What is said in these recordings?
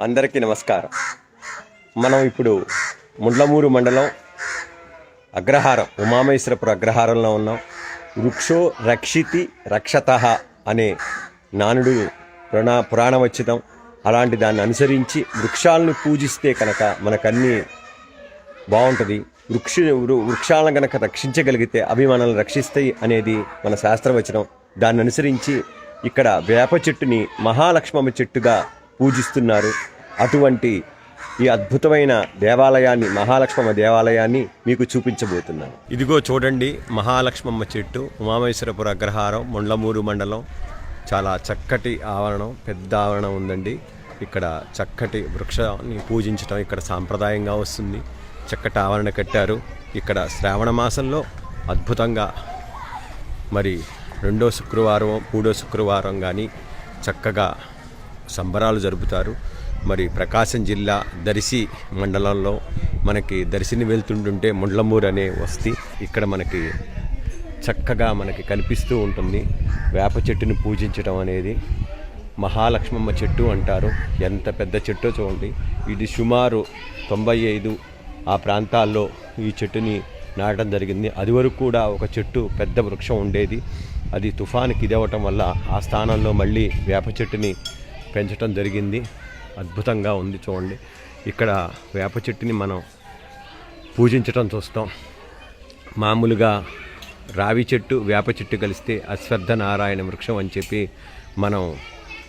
అందరికీ నమస్కారం. మనం ఇప్పుడు ముండ్లమూరు మండలం అగ్రహారం ఉమామేశ్వరపుర అగ్రహారంలో ఉన్నాం. వృక్షో రక్షితి రక్షత అనే నానుడు పురాణ పురాణవచ్చితం అలాంటి దాన్ని అనుసరించి వృక్షాలను పూజిస్తే కనుక మనకన్నీ బాగుంటుంది. వృక్ష వృ- వృక్షాలను కనుక రక్షించగలిగితే అవి మనల్ని రక్షిస్తాయి అనేది మన శాస్త్రవచనం దాన్ని అనుసరించి ఇక్కడ వేప చెట్టుని మహాలక్ష్మమ్మ చెట్టుగా పూజిస్తున్నారు. అటువంటి ఈ అద్భుతమైన దేవాలయాన్ని మహాలక్ష్మమ్మ దేవాలయాన్ని మీకు చూపించబోతున్నాను. ఇదిగో చూడండి మహాలక్ష్మమ్మ చెట్టు ఉమామేశ్వరపుర అగ్రహారం ముండ్లమూరు మండలం. చాలా చక్కటి ఆవరణం పెద్ద ఆవరణం ఉందండి. ఇక్కడ చక్కటి వృక్షాన్ని పూజించడం ఇక్కడ సాంప్రదాయంగా వస్తుంది. చక్కటి ఆవరణ కట్టారు. ఇక్కడ శ్రావణ మాసంలో అద్భుతంగా మరి రెండో శుక్రవారం మూడో శుక్రవారం కానీ చక్కగా సంబరాలు జరుపుతారు. మరి ప్రకాశం జిల్లా దర్శి మండలంలో మనకి దర్శిని వెళ్తుంటుంటే ముండ్లమూరు అనే వస్తి ఇక్కడ మనకి చక్కగా మనకి కనిపిస్తూ ఉంటుంది. వేప చెట్టుని పూజించడం అనేది మహాలక్ష్మమ్మ చెట్టు అంటారు. ఎంత పెద్ద చెట్టో చూడండి. ఇది సుమారు తొంభై ఐదు ఆ ప్రాంతాల్లో ఈ చెట్టుని నాటడం జరిగింది. అది వరకు కూడా ఒక చెట్టు పెద్ద వృక్షం ఉండేది. అది తుఫానుకి ఇదవటం వల్ల ఆ స్థానంలో మళ్ళీ వేప చెట్టుని పెంచడం జరిగింది. అద్భుతంగా ఉంది చూడండి. ఇక్కడ వేప చెట్టుని మనం పూజించడం చూస్తాం. మామూలుగా రావి చెట్టు వేప చెట్టు కలిస్తే అశ్వత్థ నారాయణ వృక్షం అని చెప్పి మనం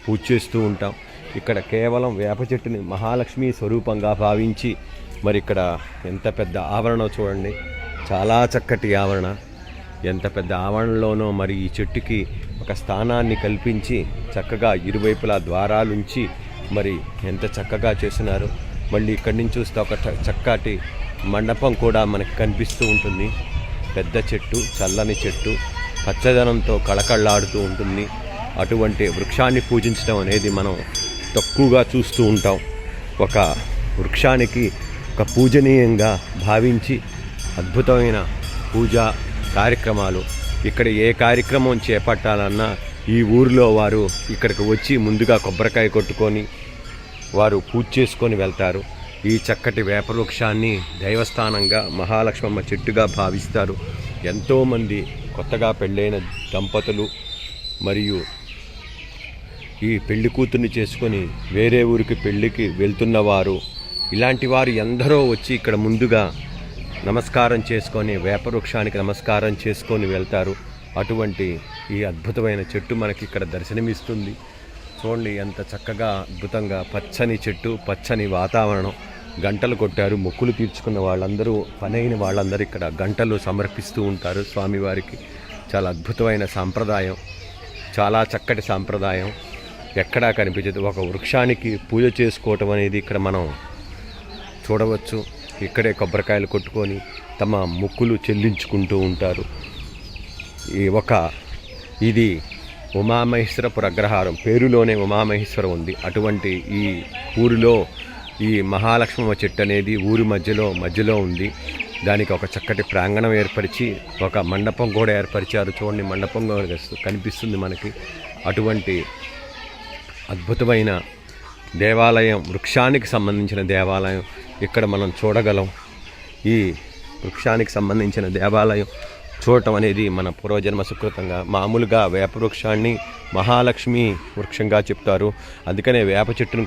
పూజ చేస్తూ ఉంటాం. ఇక్కడ కేవలం వేప చెట్టుని మహాలక్ష్మి స్వరూపంగా భావించి మరి ఇక్కడ ఎంత పెద్ద ఆవరణ చూడండి. చాలా చక్కటి ఆవరణ. ఎంత పెద్ద ఆవరణలోనో మరి ఈ చెట్టుకి ఒక స్థానాన్ని కల్పించి చక్కగా ఇరువైపులా ద్వారాలుంచి మరి ఎంత చక్కగా చేసినారు మళ్ళీ ఇక్కడి నుంచి చూస్తే ఒక చ- చక్కటి మండపం కూడా మనకు కనిపిస్తూ ఉంటుంది. పెద్ద చెట్టు చల్లని చెట్టు పచ్చదనంతో కళకళలాడుతూ ఉంటుంది. అటువంటి వృక్షాన్ని పూజించడం అనేది మనం తక్కువగా చూస్తూ ఉంటాం. ఒక వృక్షానికి ఒక పూజనీయంగా భావించి అద్భుతమైన పూజా కార్యక్రమాలు ఇక్కడ ఏ కార్యక్రమం చేపట్టాలన్నా ఈ ఊరిలో వారు ఇక్కడికి వచ్చి ముందుగా కొబ్బరికాయ కొట్టుకొని వారు పూజ చేసుకొని వెళ్తారు. ఈ చక్కటి వేప వృక్షాన్ని దైవస్థానంగా మహాలక్ష్మమ్మ చెట్టుగా భావిస్తారు. ఎంతోమంది కొత్తగా పెళ్ళైన దంపతులు మరియు ఈ పెళ్ళి కూతుర్ని చేసుకొని వేరే ఊరికి పెళ్ళికి వెళ్తున్నవారు. ఇలాంటి వారు ఎందరో వచ్చి ఇక్కడ ముందుగా నమస్కారం చేసుకొని వేప వృక్షానికి నమస్కారం చేసుకొని వెళ్తారు. అటువంటి ఈ అద్భుతమైన చెట్టు మనకి ఇక్కడ దర్శనమిస్తుంది. చూడండి ఎంత చక్కగా అద్భుతంగా పచ్చని చెట్టు పచ్చని వాతావరణం. గంటలు కొట్టారు మొక్కులు తీర్చుకున్న వాళ్ళందరూ పనైన వాళ్ళందరూ ఇక్కడ గంటలు సమర్పిస్తూ ఉంటారు స్వామివారికి. చాలా అద్భుతమైన సాంప్రదాయం. చాలా చక్కటి సాంప్రదాయం. ఎక్కడా కనిపించదు. ఒక వృక్షానికి పూజ చేసుకోవటం అనేది ఇక్కడ మనం చూడవచ్చు. ఇక్కడే కొబ్బరికాయలు కొట్టుకొని తమ ముక్కులు చెల్లించుకుంటూ ఉంటారు. ఈ ఒక ఇది ఉమామహేశ్వరపుర అగ్రహారం. పేరులోనే ఉమామహేశ్వరం ఉంది. అటువంటి ఈ ఊరిలో ఈ మహాలక్ష్మమ్మ చెట్టు అనేది ఊరి మధ్యలో మధ్యలో ఉంది. దానికి ఒక చక్కటి ప్రాంగణం ఏర్పరిచి ఒక మండపం కూడా ఏర్పరిచారు. చూడండి మండపం కూడా కనిపిస్తుంది మనకి. అటువంటి అద్భుతమైన దేవాలయం వృక్షానికి సంబంధించిన దేవాలయం ఇక్కడ మనం చూడగలం. ఈ వృక్షానికి సంబంధించిన దేవాలయం చూడటం అనేది మన పూర్వజన్మ సుకృతంగా మామూలుగా వేప వృక్షాన్ని మహాలక్ష్మి వృక్షంగా చెప్తారు. అందుకనే వేప చెట్టును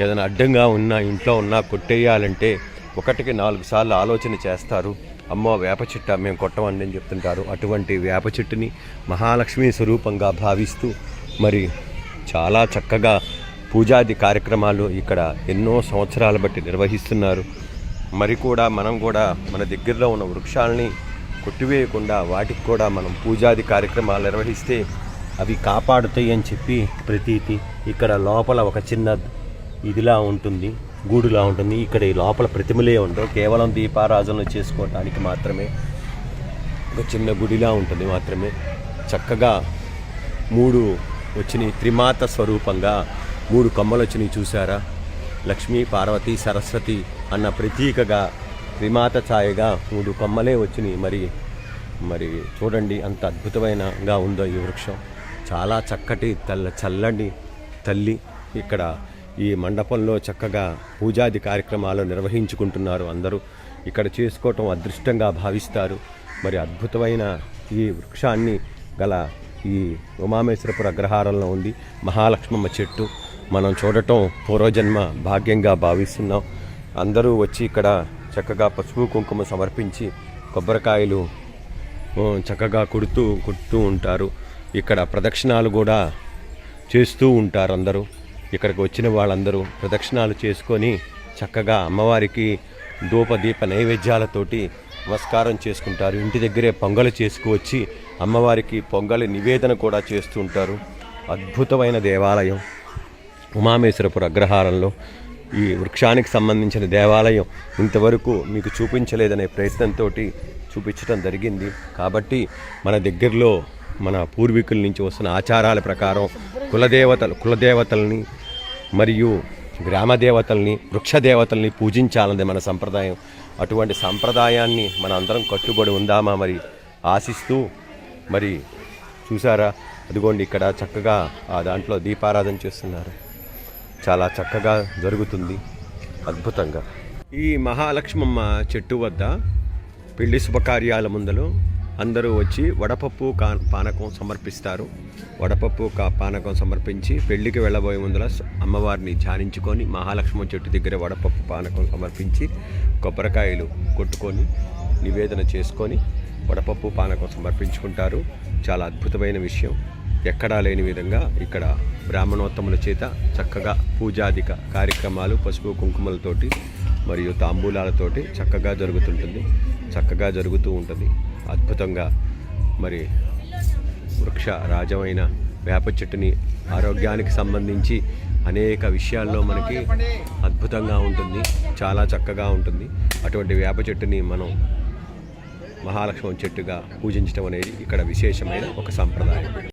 ఏదైనా అడ్డంగా ఉన్నా ఇంట్లో ఉన్నా కొట్టేయాలంటే ఒకటికి నాలుగు సార్లు ఆలోచన చేస్తారు. అమ్మో వేప చెట్టు మేము కొట్టమండి అని చెప్తుంటారు. అటువంటి వేప చెట్టుని మహాలక్ష్మి స్వరూపంగా భావిస్తూ మరి చాలా చక్కగా పూజాది కార్యక్రమాలు ఇక్కడ ఎన్నో సంవత్సరాల బట్టి నిర్వహిస్తున్నారు. మరి కూడా మనం కూడా మన దగ్గరలో ఉన్న వృక్షాలని కొట్టివేయకుండా వాటికి కూడా మనం పూజాది కార్యక్రమాలు నిర్వహిస్తే అవి కాపాడుతాయి అని చెప్పి ప్రతీతి ఇక్కడ లోపల ఒక చిన్న ఇదిలా ఉంటుంది గూడులా ఉంటుంది. ఇక్కడ ఈ లోపల ప్రతిమలే ఉండవు. కేవలం దీపారాధనలు చేసుకోవడానికి మాత్రమే ఒక చిన్న గుడిలా ఉంటుంది మాత్రమే. చక్కగా మూడు వచ్చిన త్రిమాత స్వరూపంగా మూడు కొమ్మలు వచ్చినాయి లక్ష్మీ పార్వతి సరస్వతి అన్న ప్రతీకగా త్రిమాత ఛాయగా మూడు కొమ్మలే వచ్చినాయి మరి మరి చూడండి అంత అద్భుతమైనగా ఉందో ఈ వృక్షం. చాలా చక్కటి తల్ల చల్లని తల్లి ఇక్కడ ఈ మండపంలో చక్కగా పూజాది కార్యక్రమాలు నిర్వహించుకుంటున్నారు అందరూ. ఇక్కడ చేసుకోవటం అదృష్టంగా భావిస్తారు. మరి అద్భుతమైన ఈ వృక్షాన్ని గల ఈ ఉమామేశ్వరపుర అగ్రహారంలో ఉంది. మహాలక్ష్మమ్మ చెట్టు. మనం చూడటం పూర్వజన్మ భాగ్యంగా భావిస్తున్నాం. అందరూ వచ్చి ఇక్కడ చక్కగా పసుపు కుంకుమ సమర్పించి కొబ్బరికాయలు చక్కగా కుడుతూ కుడుతూ ఉంటారు. ఇక్కడ ప్రదక్షిణాలు కూడా చేస్తూ ఉంటారు అందరూ. ఇక్కడికి వచ్చిన వాళ్ళందరూ ప్రదక్షిణాలు చేసుకొని చక్కగా అమ్మవారికి ధూప దీప నైవేద్యాలతోటి నమస్కారం చేసుకుంటారు. ఇంటి దగ్గరే పొంగలు చేసుకువచ్చి అమ్మవారికి పొంగలి నివేదన కూడా చేస్తూ ఉంటారు. అద్భుతమైన దేవాలయం. ఉమామేశ్వరపుర అగ్రహారంలో ఈ వృక్షానికి సంబంధించిన దేవాలయం ఇంతవరకు మీకు చూపించలేదనే ప్రయత్నంతో చూపించడం జరిగింది. కాబట్టి మన దగ్గరలో మన పూర్వీకుల నుంచి వస్తున్న ఆచారాల ప్రకారం కులదేవతలు కులదేవతల్ని మరియు గ్రామ దేవతల్ని వృక్ష దేవతల్ని పూజించాలన్నది మన సంప్రదాయం. అటువంటి సంప్రదాయాన్ని మన అందరం కట్టుబడి ఉందామా మరి ఆశిస్తూ మరి చూసారా? అదిగోండి ఇక్కడ చక్కగా ఆ దాంట్లో దీపారాధన చేస్తున్నారు. చాలా చక్కగా జరుగుతుంది. అద్భుతంగా. ఈ మహాలక్ష్మమ్మ చెట్టు వద్ద పెళ్ళి శుభకార్యాల ముందలు అందరూ వచ్చి వడపప్పు కా పానకం సమర్పిస్తారు. వడపప్పు కా పానకం సమర్పించి పెళ్ళికి వెళ్ళబోయే ముందర అమ్మవారిని ధ్యానించుకొని మహాలక్ష్మ చెట్టు దగ్గర వడపప్పు పానకం సమర్పించి కొబ్బరికాయలు కొట్టుకొని నివేదన చేసుకొని వడపప్పు పానకం సమర్పించుకుంటారు. చాలా అద్భుతమైన విషయం. ఎక్కడా లేని విధంగా ఇక్కడ బ్రాహ్మణోత్తముల చేత చక్కగా పూజాదిక కార్యక్రమాలు పసుపు కుంకుమలతోటి మరియు తాంబూలాలతోటి చక్కగా జరుగుతుంటుంది. చక్కగా జరుగుతూ ఉంటుంది. అద్భుతంగా మరి వృక్ష రాజమైన వేప చెట్టుని ఆరోగ్యానికి సంబంధించి అనేక విషయాల్లో మనకి అద్భుతంగా ఉంటుంది. చాలా చక్కగా ఉంటుంది. అటువంటి వేప చెట్టుని మనం మహాలక్ష్మి చెట్టుగా పూజించడం అనేది ఇక్కడ విశేషమైన ఒక సంప్రదాయం.